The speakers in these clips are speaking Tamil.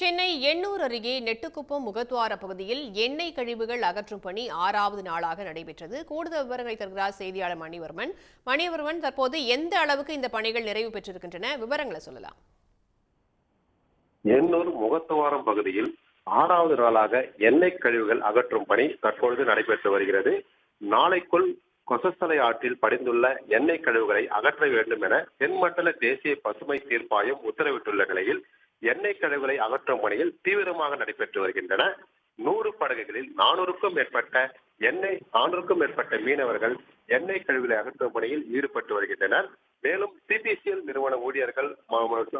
சென்னை எண்ணூர் அருகே நெட்டுக்குப்பம் முகத்துவார பகுதியில் எண்ணெய் கழிவுகள் அகற்றும் பணி ஆறாவது நாளாக நடைபெற்றது. கூடுதல் விவரங்களை தருகிறார் செய்தியாளர் மணிவர்மன். மணிவர்மன் தற்போது எந்த அளவுக்கு இந்த பணிகள் நிறைவு பெற்றிருக்கின்றன? விவரங்களை சொல்லலாம். எண்ணூர் முகத்துவாரம் பகுதியில் ஆறாவது நாளாக எண்ணெய் கழிவுகள் அகற்றும் பணி தற்பொழுது நடைபெற்று வருகிறது. நாளைக்குள் கொசஸ்தலை ஆற்றில் படிந்துள்ள எண்ணெய் கழிவுகளை அகற்ற வேண்டும் என தென்மண்டல தேசிய பசுமை தீர்ப்பாயம் உத்தரவிட்டுள்ள நிலையில் எண்ணெய் கழிவுகளை அகற்றும் பணியில் தீவிரமாக நடைபெற்று வருகின்றன. நூறு படகுகளில் நானூறுக்கும் மேற்பட்ட எண்ணெய் நானூறுக்கும் மேற்பட்ட மீனவர்கள் எண்ணெய் கழிவுகளை அகற்றும் பணியில் ஈடுபட்டு வருகின்றனர். மேலும் சிபிசிஎல் நிறுவன ஊழியர்கள்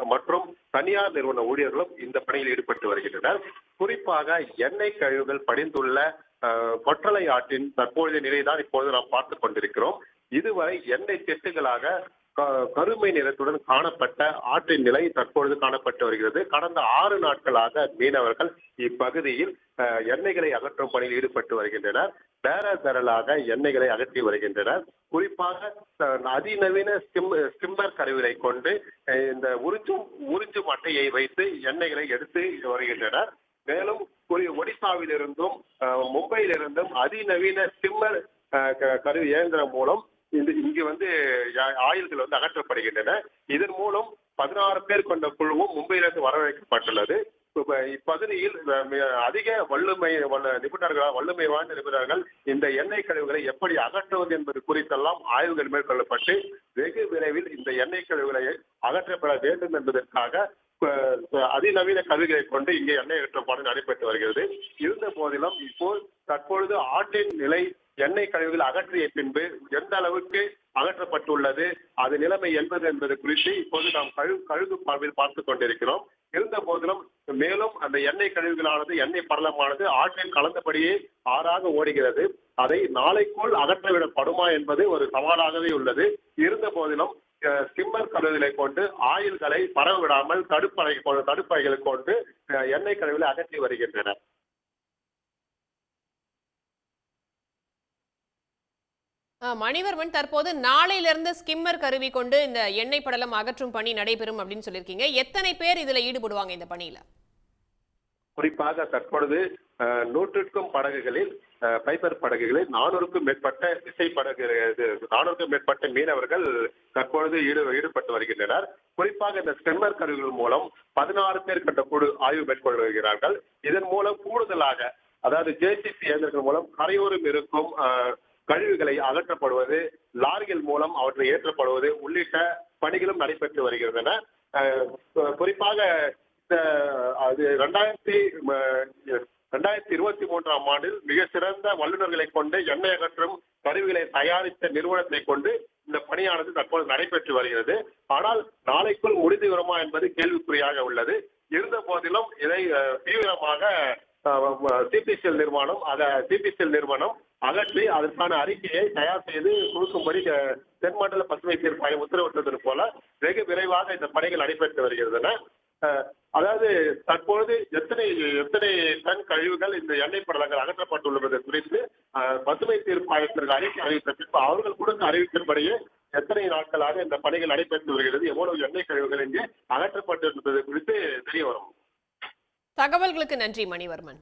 மற்றும் தனியார் நிறுவன ஊழியர்களும் இந்த பணியில் ஈடுபட்டு வருகின்றனர். குறிப்பாக எண்ணெய் கழிவுகள் படிந்துள்ள கொற்றலை ஆற்றின் தற்போதைய நிலைதான் இப்போது நாம் பார்த்துக் கொண்டிருக்கிறோம். இதுவரை எண்ணெய் திட்டுகளாக க- கருமை நிறத்துடன் காணப்பட்ட ஆற்றின் நிலை தற்பொழுது காணப்பட்டு வருகிறது. கடந்த ஆறு நாட்களாக மீனவர்கள் இப்பகுதியில் அஹ், எண்ணெய்களை அகற்றும் பணியில் ஈடுபட்டு வருகின்றனர். பேர பேரலாக எண்ணெய்களை அகற்றி வருகின்றனர். குறிப்பாக அதிநவீன ஸ்டிம் ஸ்டிம்பர் கருவிகளை கொண்டு இந்த உறிஞ்சும் உறிஞ்சும் அட்டையை வைத்து எண்ணெய்களை எடுத்து வருகின்றனர். மேலும் ஒடிசாவிலிருந்தும் அஹ், மும்பையிலிருந்தும் அதிநவீன ஸ்டிம்மர் அஹ், கருவி இயந்திரம் மூலம் இந்த இங்கு வந்து யா- வந்து அகற்றப்படுகின்றன. இதன் மூலம் பதினாறு பேர் கொண்ட குழுவும் மும்பையிலிருந்து வரவழைக்கப்பட்டுள்ளது. இப்பகுதியில் அதிக வல்லுமை வல்ல- நிபுணர்கள் வல்லுமை வாய்ந்த நிபுணர்கள் இந்த எண்ணெய் கழிவுகளை எப்படி அகற்றுவது என்பது குறித்தெல்லாம் ஆய்வுகள் மேற்கொள்ளப்பட்டு வெகு விரைவில் இந்த எண்ணெய் கழிவுகளை அகற்றப்பட வேண்டும் என்பதற்காக அதிநவீன கருவிகளை கொண்டு இங்கே எண்ணெய் ஏற்றப்பாடு நடைபெற்று வருகிறது. இருந்த போதிலும் இப்போ தற்பொழுது ஆற்றின் நிலை எண்ணெய் கழிவுகள் அகற்றிய பின்பு எந்த அளவுக்கு அகற்றப்பட்டுள்ளது அது நிலைமை என்பது என்பது குறித்து இப்போது நாம் கழு கழுகு பார்வையில் பார்த்துக் கொண்டிருக்கிறோம். இருந்த போதிலும் மேலும் அந்த எண்ணெய் கழிவுகளானது எண்ணெய் படலமானது ஆற்றில் கலந்தபடியே ஆறாக ஓடுகிறது. அதை நாளைக்குள் அகற்றவிடப்படுமா என்பது ஒரு சவாலாகவே உள்ளது. இருந்த போதிலும் அஹ், ஸ்கிம்மர் கருவிகளை கொண்டு ஆயில்களை பரவ விடாமல் தடுப்பறை கொண்டு தடுப்பறைகளை கொண்டு அஹ், எண்ணெய் கழிவுகளை அகற்றி வருகின்றனர் மணிவர்மன் தற்போது நாளையிலிருந்து ஸ்கிம்மர் கருவி கொண்டு இந்த எண்ணெய் படலம் அகற்றும் பணி நடைபெறும் அப்படின்னு சொல்லியிருக்கீங்க. எத்தனை பேர் இதுல ஈடுபடுவாங்க இந்த பணியில? குறிப்பாக தற்பொழுது நூற்றுக்கும் படகுகளில் பைப்பர் பைபர் படகுகளில் நானூறுக்கும் மேற்பட்ட விசை படகு இது, நானூறுக்கும் மேற்பட்ட மீனவர்கள் தற்பொழுது ஈடு ஈடுபட்டு வருகின்றனர். குறிப்பாக இந்த ஸ்டெம்மர் கருவிகள் மூலம் பதினாறு பேர் கட்ட குழு ஆய்வு மேற்கொண்டு வருகிறார்கள். இதன் மூலம் கூடுதலாக அதாவது ஜேசிபி இயந்திரங்கள் மூலம் கரையோரம் இருக்கும் அஹ், கழிவுகளை அகற்றப்படுவது லாரிகள் மூலம் அவற்றை ஏற்றப்படுவது உள்ளிட்ட பணிகளும் நடைபெற்று வருகின்றன. குறிப்பாக இந்த அது ரெண்டாயிரத்தி ரெண்டாயிரத்தி இருபத்தி மூன்றாம் ஆண்டில் மிக சிறந்த வல்லுநர்களை கொண்டு எண்ணெய் அகற்றும் கருவிகளை தயாரித்த நிறுவனத்தை கொண்டு இந்த பணியானது தற்போது நடைபெற்று வருகிறது. ஆனால் நாளைக்குள் முடிந்து வருமா என்பது கேள்விக்குறியாக உள்ளது. இருந்த போதிலும் இதை அஹ், தீவிரமாக சிபிசிஎல் நிறுவனம் அத சிபிசிஎல் நிறுவனம் அகற்றி அதற்கான அறிக்கையை தயார் செய்து கொடுக்கும்படி தென்மண்டல பசுமை தீர்ப்பாயம் உத்தரவிட்டது போல வெகு விரைவாக இந்த பணிகள் நடைபெற்று வருகிறது அதாவது தற்பொழுது எத்தனை எத்தனை டன் கழிவுகள் இந்த எண்ணெய் படலங்கள் அகற்றப்பட்டுள்ளது குறித்து அஹ், பசுமை தீர்ப்பாயத்திற்கு அறிக்கை அறிவித்த பின்பு அவர்கள் கொடுத்த அறிவித்தபடியே எத்தனை நாட்களாக இந்த பணிகள் நடைபெற்று வருகிறது எவ்வளவு எண்ணெய் கழிவுகள் இங்கே அகற்றப்பட்டிருந்தது குறித்து தெரிய வரும். தகவல்களுக்கு நன்றி மணிவர்மன்.